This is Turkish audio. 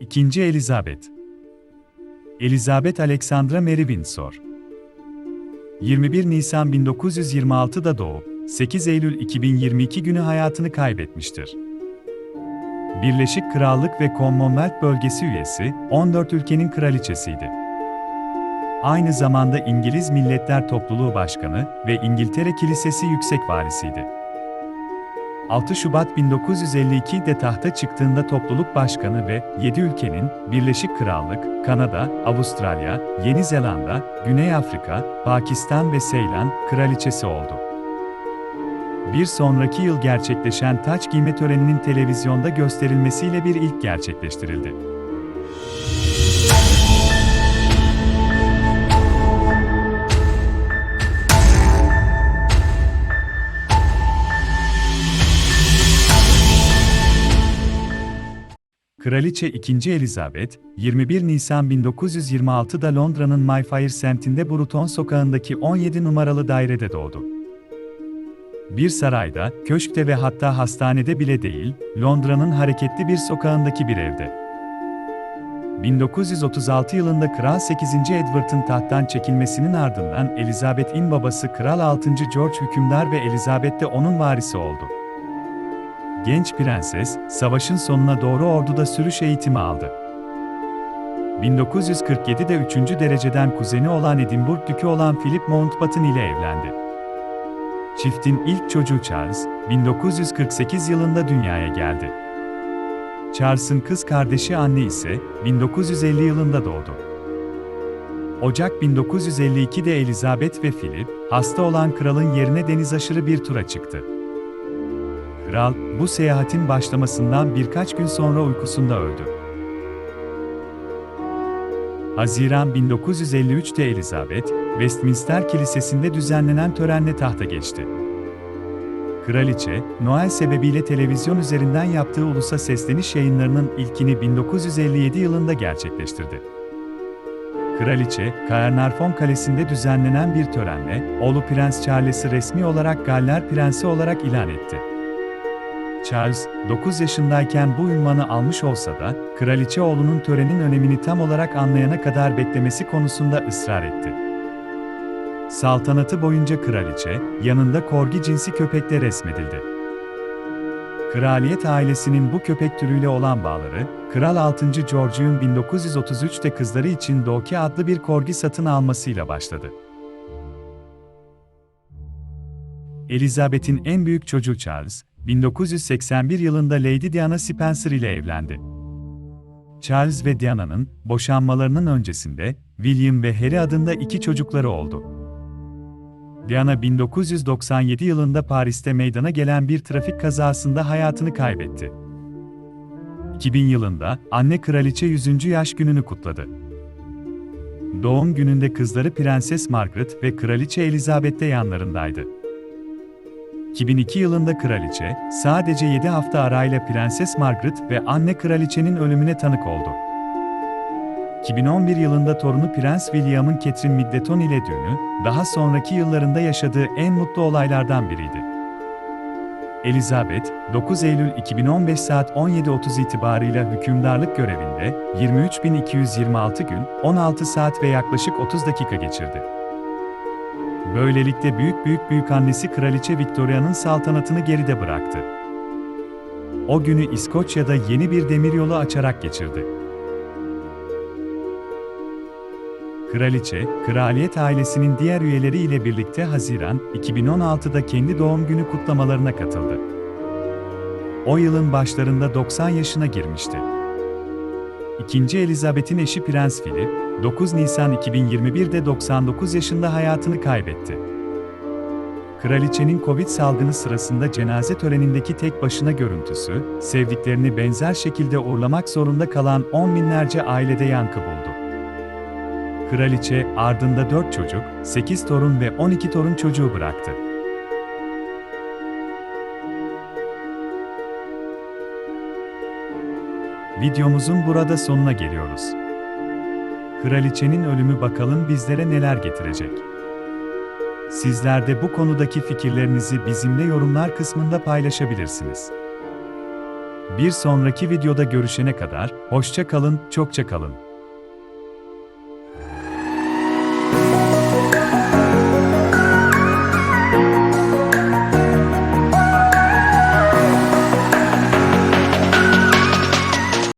İkinci Elizabeth Elizabeth Alexandra Mary Windsor 21 Nisan 1926'da doğup, 8 Eylül 2022 günü hayatını kaybetmiştir. Birleşik Krallık ve Commonwealth bölgesi üyesi, 14 ülkenin kraliçesiydi. Aynı zamanda İngiliz Milletler Topluluğu Başkanı ve İngiltere Kilisesi Yüksek Varisiydi. 6 Şubat 1952'de tahta çıktığında topluluk başkanı ve 7 ülkenin Birleşik Krallık, Kanada, Avustralya, Yeni Zelanda, Güney Afrika, Pakistan ve Seylan kraliçesi oldu. Bir sonraki yıl gerçekleşen taç giyme töreninin televizyonda gösterilmesiyle bir ilk gerçekleştirildi. Kraliçe 2. Elizabeth, 21 Nisan 1926'da Londra'nın Mayfair semtinde Bruton sokağındaki 17 numaralı dairede doğdu. Bir sarayda, köşkte ve hatta hastanede bile değil, Londra'nın hareketli bir sokağındaki bir evde. 1936 yılında Kral 8. Edward'ın tahttan çekilmesinin ardından Elizabeth'in babası Kral 6. George hükümdar ve Elizabeth de onun varisi oldu. Genç prenses, savaşın sonuna doğru orduda sürüş eğitimi aldı. 1947'de 3. dereceden kuzeni olan Edinburgh Dükü olan Philip Mountbatten ile evlendi. Çiftin ilk çocuğu Charles, 1948 yılında dünyaya geldi. Charles'ın kız kardeşi Anne ise 1950 yılında doğdu. Ocak 1952'de Elizabeth ve Philip, hasta olan kralın yerine deniz aşırı bir tura çıktı. Kral, bu seyahatin başlamasından birkaç gün sonra uykusunda öldü. Haziran 1953'te Elizabeth, Westminster Kilisesi'nde düzenlenen törenle tahta geçti. Kraliçe, Noel sebebiyle televizyon üzerinden yaptığı ulusa sesleniş yayınlarının ilkini 1957 yılında gerçekleştirdi. Kraliçe, Caernarfon Kalesi'nde düzenlenen bir törenle, oğlu Prens Charles'ı resmi olarak Galler Prensi olarak ilan etti. Charles, 9 yaşındayken bu ünvanı almış olsa da, kraliçe oğlunun törenin önemini tam olarak anlayana kadar beklemesi konusunda ısrar etti. Saltanatı boyunca kraliçe, yanında korgi cinsi köpekle resmedildi. Kraliyet ailesinin bu köpek türüyle olan bağları, Kral 6. George'un 1933'te kızları için Doki adlı bir korgi satın almasıyla başladı. Elizabeth'in en büyük çocuğu Charles, 1981 yılında Lady Diana Spencer ile evlendi. Charles ve Diana'nın boşanmalarının öncesinde William ve Harry adında iki çocukları oldu. Diana 1997 yılında Paris'te meydana gelen bir trafik kazasında hayatını kaybetti. 2000 yılında anne kraliçe 100. yaş gününü kutladı. Doğum gününde kızları Prenses Margaret ve Kraliçe Elizabeth de yanlarındaydı. 2002 yılında kraliçe, sadece 7 hafta arayla Prenses Margaret ve anne kraliçenin ölümüne tanık oldu. 2011 yılında torunu Prens William'ın Catherine Middleton ile düğünü, daha sonraki yıllarında yaşadığı en mutlu olaylardan biriydi. Elizabeth, 9 Eylül 2015 saat 17.30 itibarıyla hükümdarlık görevinde 23.226 gün, 16 saat ve yaklaşık 30 dakika geçirdi. Böylelikle büyük büyük büyük annesi Kraliçe Victoria'nın saltanatını geride bıraktı. O günü İskoçya'da yeni bir demiryolu açarak geçirdi. Kraliçe, kraliyet ailesinin diğer üyeleri ile birlikte Haziran 2016'da kendi doğum günü kutlamalarına katıldı. O yılın başlarında 90 yaşına girmişti. İkinci Elizabeth'in eşi Prens Philip, 9 Nisan 2021'de 99 yaşında hayatını kaybetti. Kraliçenin Covid salgını sırasında cenaze törenindeki tek başına görüntüsü, sevdiklerini benzer şekilde uğurlamak zorunda kalan on binlerce ailede yankı buldu. Kraliçe, ardında 4 çocuk, 8 torun ve 12 torun çocuğu bıraktı. Videomuzun burada sonuna geliyoruz. Kraliçenin ölümü bakalım bizlere neler getirecek. Sizler de bu konudaki fikirlerinizi bizimle yorumlar kısmında paylaşabilirsiniz. Bir sonraki videoda görüşene kadar, hoşça kalın, çokça kalın.